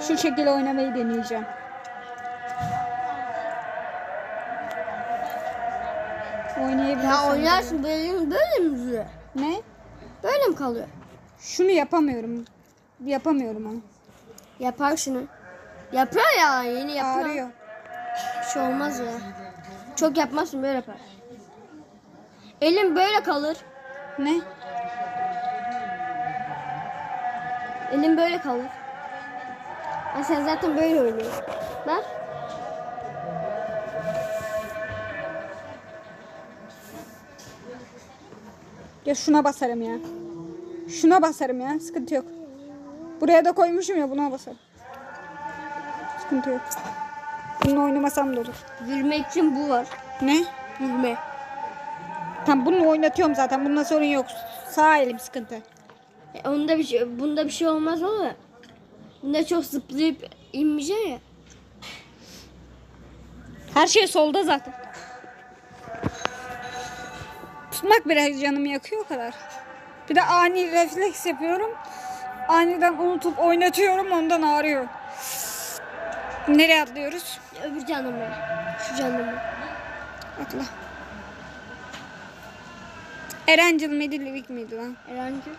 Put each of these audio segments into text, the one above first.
Şu şekilde oynamayı deneyeceğim. Oynayabilirsem. Ya oynarsın böyle, böyle mi duruyor? Ne? Böyle mi kalıyor? Şunu yapamıyorum. Yapamıyorum onu. Yapar şunu. Yapıyor ya yeni yapıyor. Ağrıyor. Bir şey olmaz ya. Çok yapmazsın böyle yapar. Elim böyle kalır. Ne? Elim böyle kalır. Ha, sen zaten böyle oynuyorsun. Bak. Ya şuna basarım ya. Şuna basarım ya. Sıkıntı yok. Buraya da koymuşum ya buna basarım. Sıkıntı yok. Bununla oynamasam da olur. Gülme için bu var. Ne? Gülme. Tam bunu oynatıyorum zaten. Bunda sorun yok. Sağ elim sıkıntı. E, onda bir şey, bunda bir şey olmaz ama. Bunda çok zıplayıp inmeyeceksin ya. Her şey solda zaten. Tutmak biraz canımı yakıyor o kadar. Bir de ani refleks yapıyorum. Aniden unutup oynatıyorum ondan ağrıyor. Nereye atlıyoruz? Öbür canımı. Şu canımı. Atla. Erencil miydi, Livik miydi lan? Erancı.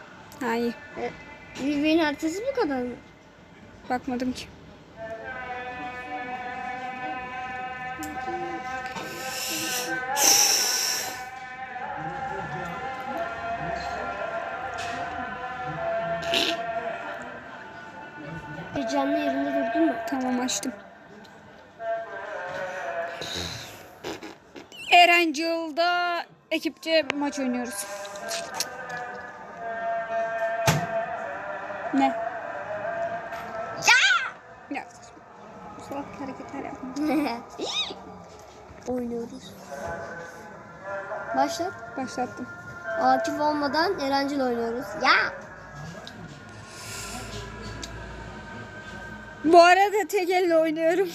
Hayır. E, Vivi'nin haritası bu kadar mı? Bakmadım ki. Canlı yerinde durdun mu? Tamam açtım. Erencil'da ekipçe maç oynuyoruz. Ne? Ya! Ya salak hareketler yapma. Oynuyoruz. Başlat. Başlattım. Akif olmadan Erancil oynuyoruz. Ya! Bu arada tek elle oynuyorum.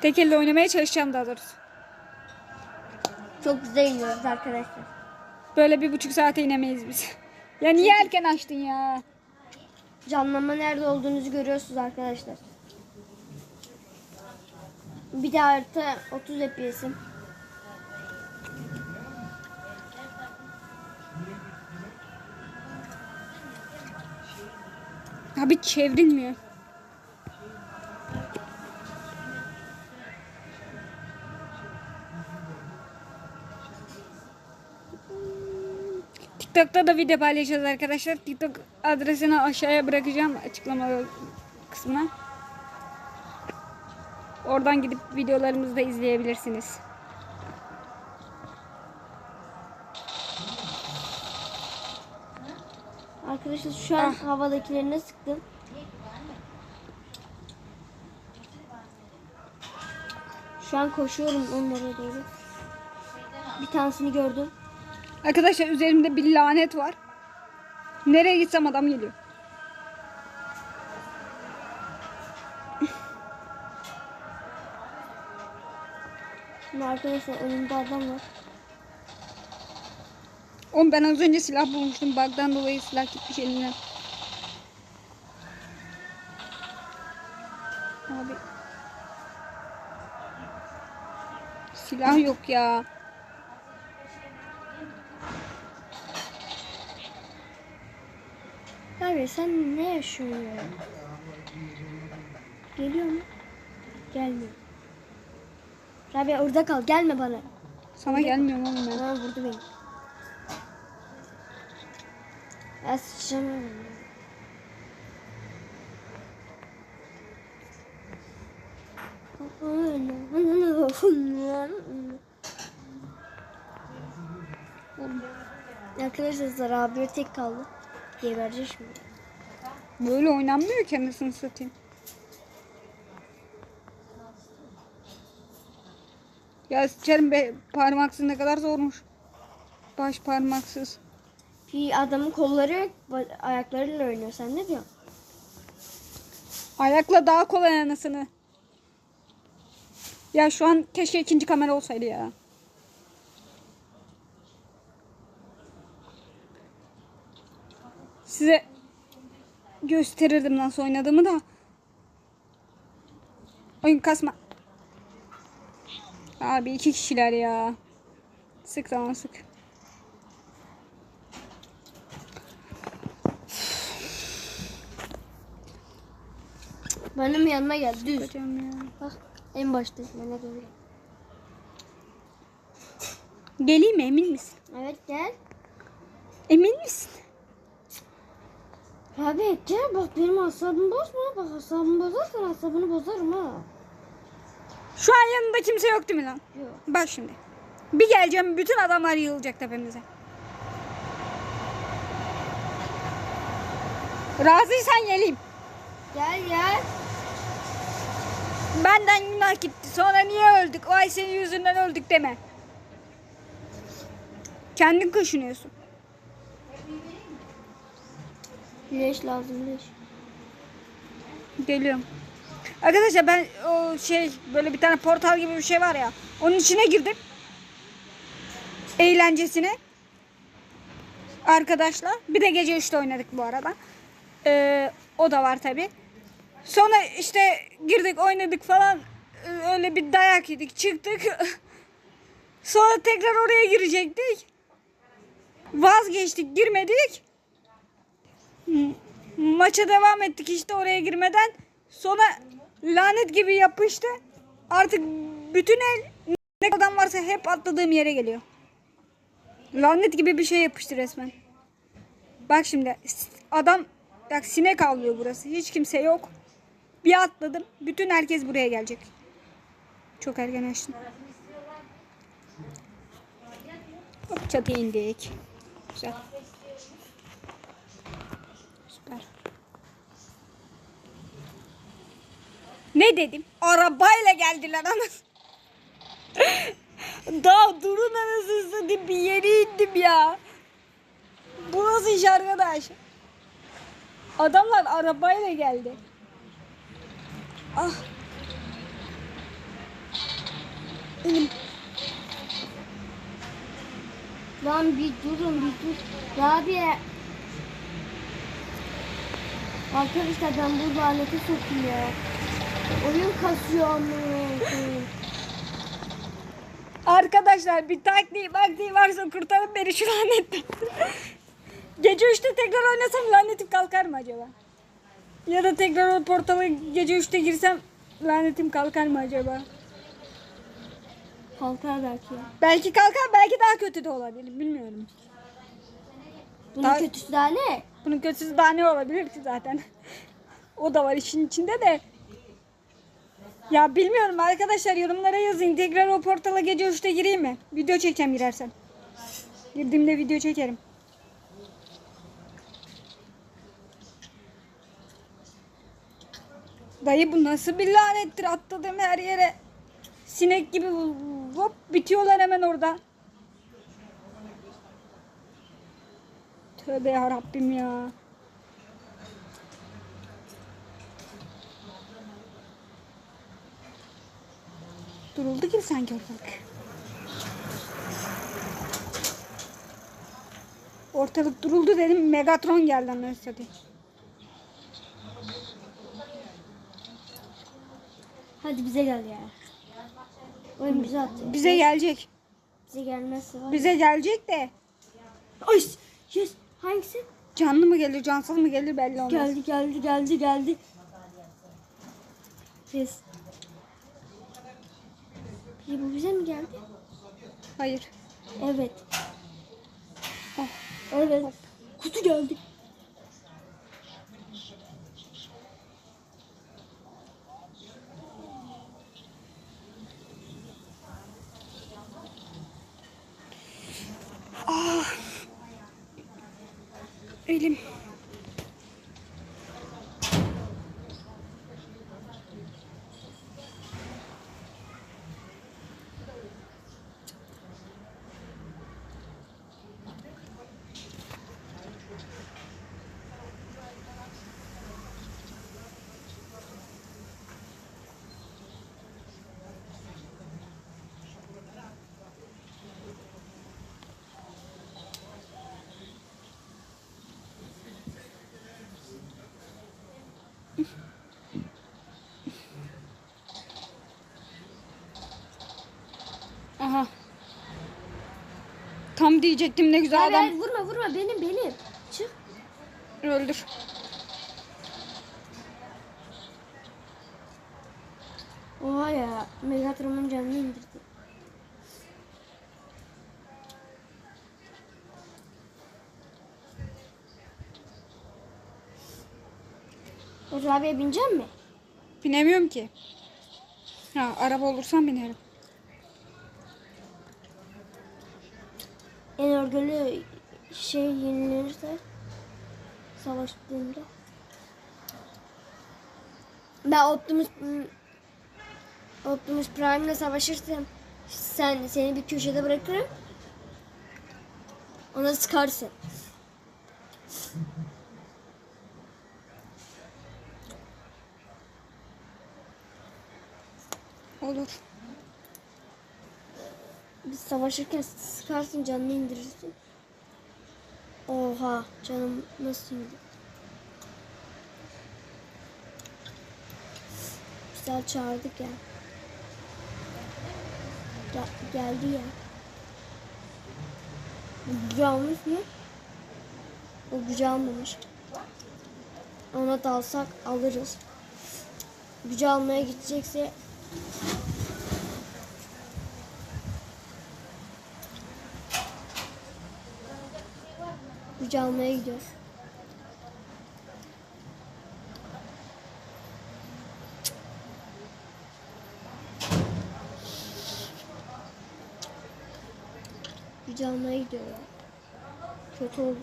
Tek elle oynamaya çalışacağım daha doğrusu. Çok güzel iniyoruz arkadaşlar. Böyle bir buçuk saate inemeyiz biz. Ya niye erken açtın ya? Canlanma nerede olduğunuzu görüyorsunuz arkadaşlar. Bir de harita 30 FPS'im. Abi çevrilmiyor. TikTok'ta da video paylaşacağız arkadaşlar. TikTok adresini aşağıya bırakacağım açıklama kısmına. Oradan gidip videolarımızı da izleyebilirsiniz. Arkadaşlar şu an havadakilerine sıktım. Şu an koşuyorum onlara doğru. Bir tanesini gördüm. Arkadaşlar üzerimde bir lanet var. Nereye gitsem adam geliyor. Arkadaşlar önümde adam var. Oğlum ben az önce silah bulmuştum. Bug'dan dolayı silah gitmiş elimden. Abi. Silah yok ya. Abi sen ne yaşıyorsun ya? Geliyor mu? Gelmiyor. Rabia orada kal gelme bana. Sana gelmiyorum oğlum ben. Ha vurdu beni. Sıçacağım ya. Arkadaşlar Rabia tek kaldı. Geberecek şimdi. Böyle oynanmıyor ki anasını satayım. Ya sıçarım be parmaksız ne kadar zormuş. Baş parmaksız. Bir adamın kolları yok, ayaklarıyla oynuyor. Sen ne diyorsun? Ayakla daha kolay anasını. Ya şu an keşke ikinci kamera olsaydı ya. Size gösterirdim nasıl oynadığımı da. Oyun kasma. Abi iki kişiler ya. Sık tamam sık. Benim yanıma gel düz. Hocam ya. Bak en başta bana doğru. Geleyim mi emin misin? Evet gel. Emin misin? Abi gel bak benim asabımı bozma. Bak asabımı bozarsan asabını bozarım ha. Şu an yanında kimse yok değil mi lan? Yok. Bak şimdi. Bir geleceğim bütün adamlar yığılacak tepemize. Razıysan geleyim. Gel gel. Benden günah gitti. Sonra niye öldük? Vay senin yüzünden öldük deme. Kendin kaşınıyorsun. Güneş lazım güneş. Geliyorum. Arkadaşlar ben o şey böyle bir tane portal gibi bir şey var ya. Onun içine girdim. Eğlencesine. Arkadaşlar. Bir de gece 3'te oynadık bu arada. Ee, o da var tabi. Sonra işte girdik oynadık falan. Ee, Öyle bir dayak yedik çıktık. Sonra tekrar oraya girecektik. Vazgeçtik girmedik. Maça devam ettik işte oraya girmeden. Sonra lanet gibi yapıştı. Artık bütün el ne adam varsa hep atladığım yere geliyor. Lanet gibi bir şey yapıştı resmen. Bak şimdi adam bak sinek avlıyor burası. Hiç kimse yok. Bir atladım. Bütün herkes buraya gelecek. Çok erken açtım. Hop çatıya indik. Güzel. Ne dedim? Arabayla geldiler anasını. Daha durun anasını satayım bir yere indim ya. Bu nasıl iş arkadaş? Adamlar arabayla geldi. Ah. Elim. Lan bir durun bir dur. Abi. Arkadaşlar ben bu laneti sokayım. Oyun kasıyor. Arkadaşlar bir taktiği baktiği varsa kurtarın beni şu lanetten. gece 3'te tekrar oynasam lanetim kalkar mı acaba? Ya da tekrar o portala gece 3'te girsem lanetim kalkar mı acaba? Kalkar belki. Belki kalkar belki daha kötü de olabilir bilmiyorum. Bunun Daha- kötüsü daha ne? Bunun kötüsü daha ne olabilir ki zaten? o da var işin içinde de. Ya bilmiyorum arkadaşlar yorumlara yazın. Tekrar o portala gece 3'te gireyim mi? Video çekeceğim girersem. Girdiğimde video çekerim. Dayı bu nasıl bir lanettir atladım her yere. Sinek gibi hop bitiyorlar hemen orada. Tövbe yarabbim ya. Duruldu gibi sanki ortalık. Ortalık duruldu dedim. Megatron geldi anasını satayım. Hadi bize gel ya. Oyun bize attı. Bize gelecek. Bize gelmezse var. Bize gelecek de Ay yes. Hangisi? canlı mı gelir, cansız mı gelir belli olmaz. Geldi geldi geldi geldi. Yes. Peki bu bize mi geldi? Hayır. Evet. Oh. Evet. Kutu geldi. Tam diyecektim ne güzel Hayır, adam. hayır, vurma vurma benim benim. Çık. Öldür. Oha ya. Megatron'un canını indirdi. Rabia'ya binecek mi? Binemiyorum ki. Ha, araba olursam binerim. En örgülü şey yenilenirse savaştığında ben Optimus Optimus Prime'le savaşırsam sen seni bir köşede bırakırım. Ona sıkarsın. Olur. Savaşırken sıkarsın canını indirirsin. Oha canım nasıl indi? Güzel çağırdık ya. Gel, geldi ya. Almış mı? O gücü almamış. Ona dalsak alırız. Gücü almaya gidecekse gücü almaya gidiyor. Gücü almaya gidiyor ya. Kötü oldu.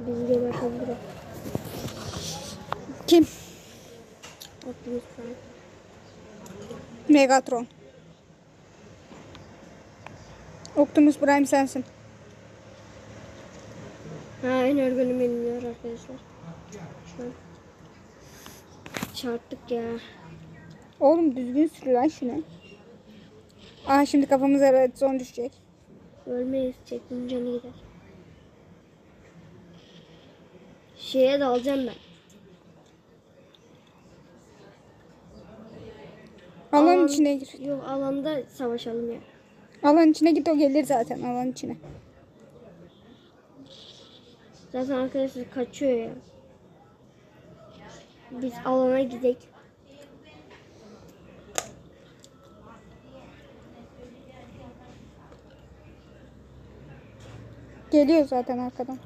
Bizi gebertebilir. Kim? Optimus Prime. Megatron. Optimus Prime sensin. Ha en örgünü bilmiyor arkadaşlar. An. Çarptık ya. Oğlum düzgün sür lan şunu. Aa şimdi kafamıza red zone düşecek. Ölmeyiz. Çektim canı gider. Şeye dalacağım ben. Alan Alan- içine gir. Yok alanda savaşalım ya. Alan içine git o gelir zaten alan içine. Zaten arkadaşlar kaçıyor ya. Biz alana gidelim. Geliyor zaten arkadan.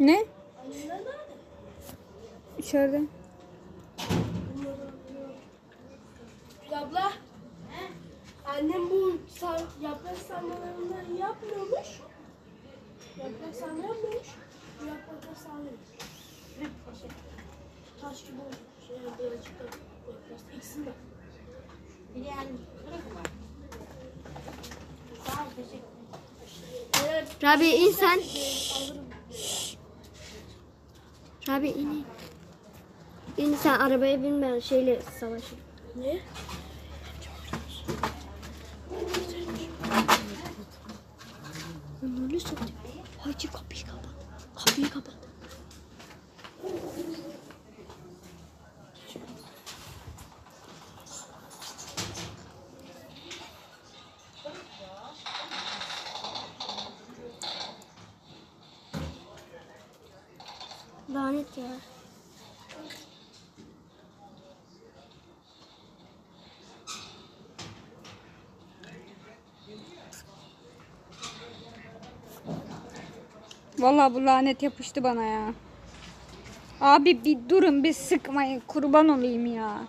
Ne? İçeride. Abla. Annem bu sar, yaprak sarmalarından yapmıyormuş. Yaprak sarma yapmıyormuş. Bu yaprakları sarmıyormuş. Taş gibi olmuş. Şey, birazcık da yaprak. İkisini de. Evet, Rabi in sen. alırım. Rabi in in. İn sen arabaya bin ben şeyle savaşırım. Ne? Öyle satayım. Hacı kapıyı kapat. Kapıyı kapat. Lanet ya. Vallahi bu lanet yapıştı bana ya. Abi bir durun bir sıkmayın kurban olayım ya.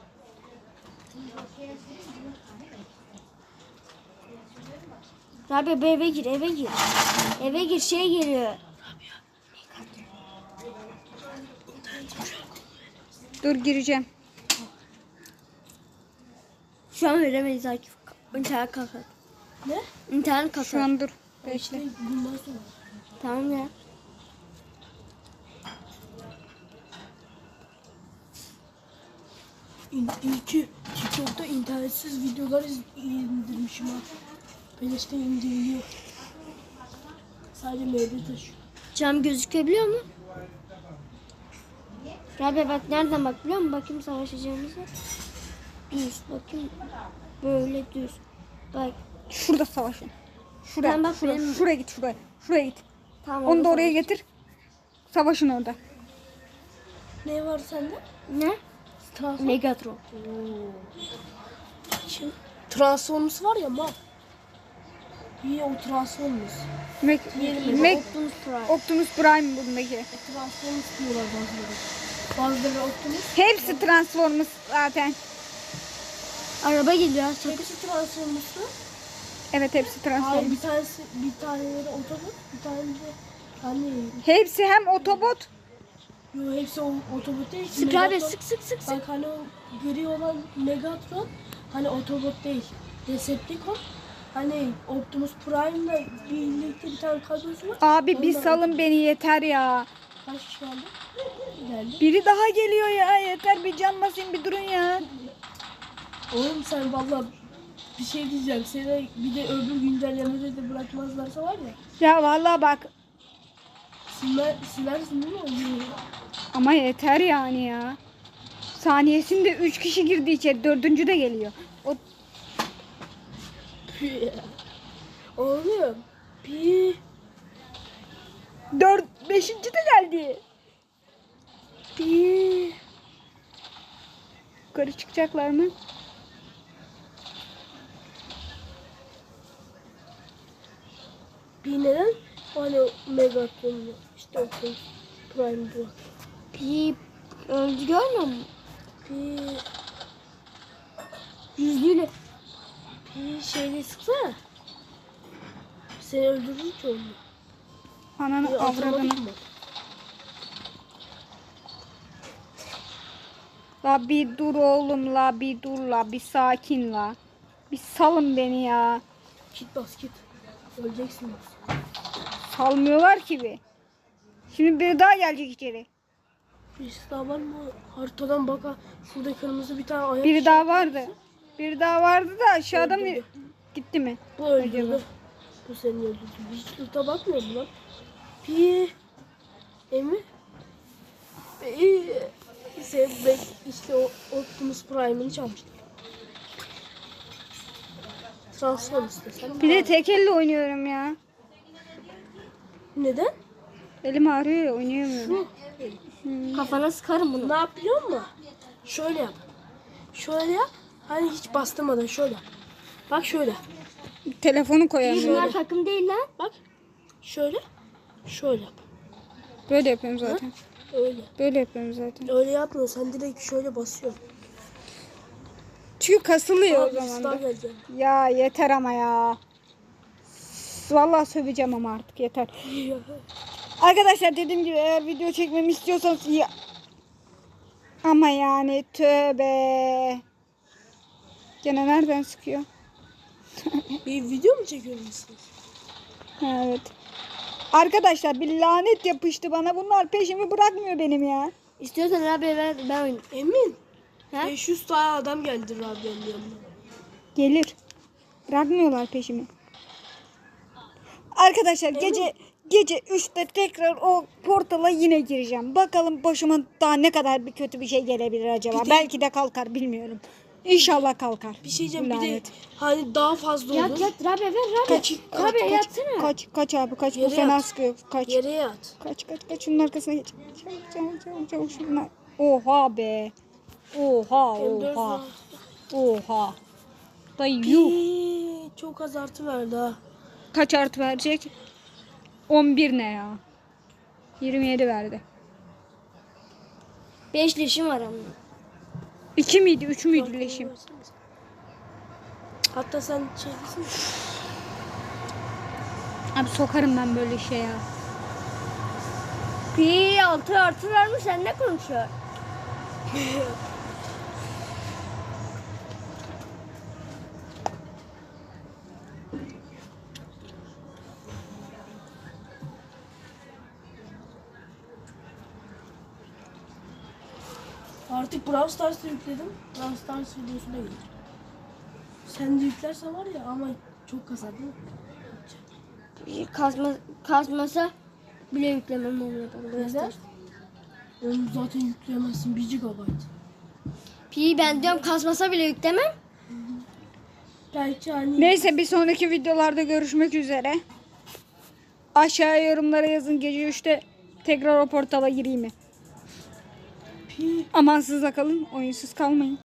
Bir eve gir eve gir. Eve gir şey geliyor. Dur gireceğim. Şu an veremeyiz Akif. İnternet kapat. Ne? İnternet kapat. Şu an dur. Bekle. Tamam ya. İyi ki TikTok'ta internetsiz videolar indirmişim ha. Beleşte indiriliyor. Sadece meyve taşıyor. Cam gözükebiliyor mu? Rabia bak nereden bak biliyor musun? Bakayım savaşacağımızı. Düz bakayım. Böyle düz. Bak. Şurada savaşın. Şuraya, Tamam, bak şuraya, benim- şuraya git şuraya. Şuraya git. Tamam. Onu da oraya getir. Savaşın orada. Ne var sende? savaş. Ne? Transform. Megatron. Transformers var ya mal. İyi o Transformers. Mac, Diğeri Mac, Optimus Prime. Optimus Prime bundaki. E, Transformers diyorlar bazıları. Bazıları Optimus. Hepsi Transformers zaten. Araba geliyor. Sakın. Hepsi Transformers'ı. Evet hepsi Hayır Transformers. bir tanesi bir taneleri otobüs, bir tane de hani Hepsi hem Autobot yo hepsi otobot değil. Sık abi sık sık sık sık. Bak hani o gri olan Megatron hani otobot değil. Decepticon. Hani Optimus Prime'la birlikte bir tane kadrosu var. Abi bir Ondan- salın beni yeter ya. Kaç kişi geldi? Geldi. Biri daha geliyor ya yeter bir can basayım bir durun ya. Oğlum sen valla bir şey diyeceğim. Seni bir de öbür güncellemede de bırakmazlarsa var ya. Ya vallahi bak Siler, silersin değil mi? ama yeter yani ya. Saniyesinde 3 kişi girdi içeri dördüncü de geliyor. O Oğlum. Bir. dört, beşinci de geldi. Bir. Yukarı çıkacaklar mı? Bir neden? Hani Megatron işte Optimus Prime bu. Pip öldü görmüyor musun? Bir. Yüzlüyle. Bir şeyle sıksana. Seni öldürür ki onu. Ananı avradını. La bir dur oğlum la bir dur la bir sakin la. Bir salın beni ya. Git bas git. Öleceksin. Salmıyorlar ki bir. Şimdi biri daha gelecek içeri. Birisi daha var mı? Haritadan bak ha. Şurada kırmızı bir tane ayak. Biri daha vardı. Biri daha vardı da aşağıda mı Öldürdü. gitti mi? Bu öldürdü. Acaba? Bu seni öldürdü. Hiç loot'a bakmıyor mu lan? Bir. Emin. Bir. Sen ben işte o Optimus Prime'ını çalmıştım. Transformers desem. Bir de tek elle oynuyorum ya. Neden? Elim ağrıyor ya oynayamıyorum. Kafana sıkarım bunu. Ne yapıyor mu? Şöyle yap. Şöyle yap. Hani hiç bastırmadan şöyle. Bak şöyle. Telefonu koyamıyorum. Bunlar takım değil lan. Bak. Şöyle. Şöyle yap. Böyle yapıyorum zaten. Öyle. Böyle yapıyorum zaten. Öyle yapma. Sen direkt şöyle basıyorsun. Çünkü kasılıyor o Abi zaman da. gelecek. Ya yeter ama ya. Vallahi söveceğim ama artık yeter. Arkadaşlar dediğim gibi eğer video çekmemi istiyorsanız ya... Ama yani tövbe. Gene nereden sıkıyor? Bir video mu çekiyorsunuz? Ha, Evet. Arkadaşlar bir lanet yapıştı bana. Bunlar peşimi bırakmıyor benim ya. İstiyorsan abi ver ben oynayayım. Emin. He? 500 tane adam geldi Rabia'nın yanına. Gelir. Bırakmıyorlar peşimi. Arkadaşlar gece gece 3'te tekrar o portala yine gireceğim. Bakalım başıma daha ne kadar bir kötü bir şey gelebilir acaba. Bir de- Belki de kalkar bilmiyorum. İnşallah kalkar. Bir şey diyeceğim bir de lanet. hani daha fazla olur. Yat yat Rabia ver Rabia. Kaç, kaç, Rabia kaç, yatsana. kaç, kaç abi kaç. Bu Yere fena yat. sıkıyor. Kaç. Yere yat. Kaç kaç kaç şunun arkasına geç. Çabuk çabuk çabuk çabuk şunlar. Oha be. Oha M4 oha. var. Oha. Dayı yuh. Çok az artı verdi ha. Kaç artı verecek? 11 ne ya? 27 verdi. 5 leşim var ama. 2 miydi 3 müydü leşim? Hatta sen misin? Abi sokarım ben böyle şey ya. Pi 6 artı vermiş sen ne konuşuyor? Artık Brawl Stars'ı yükledim. Brawl Stars videosu değil. Sen de yüklersen var ya ama çok kasar değil mi? Kasma, kasmasa bile yüklemem oluyor. Neden? Onu zaten yükleyemezsin 1 GB. Pi ben diyorum kasmasa bile yüklemem. Belki hani Neyse bir sonraki videolarda görüşmek üzere. Aşağıya yorumlara yazın gece 3'te tekrar o portala gireyim mi? Pi Amansız da kalın, oyunsuz kalmayın.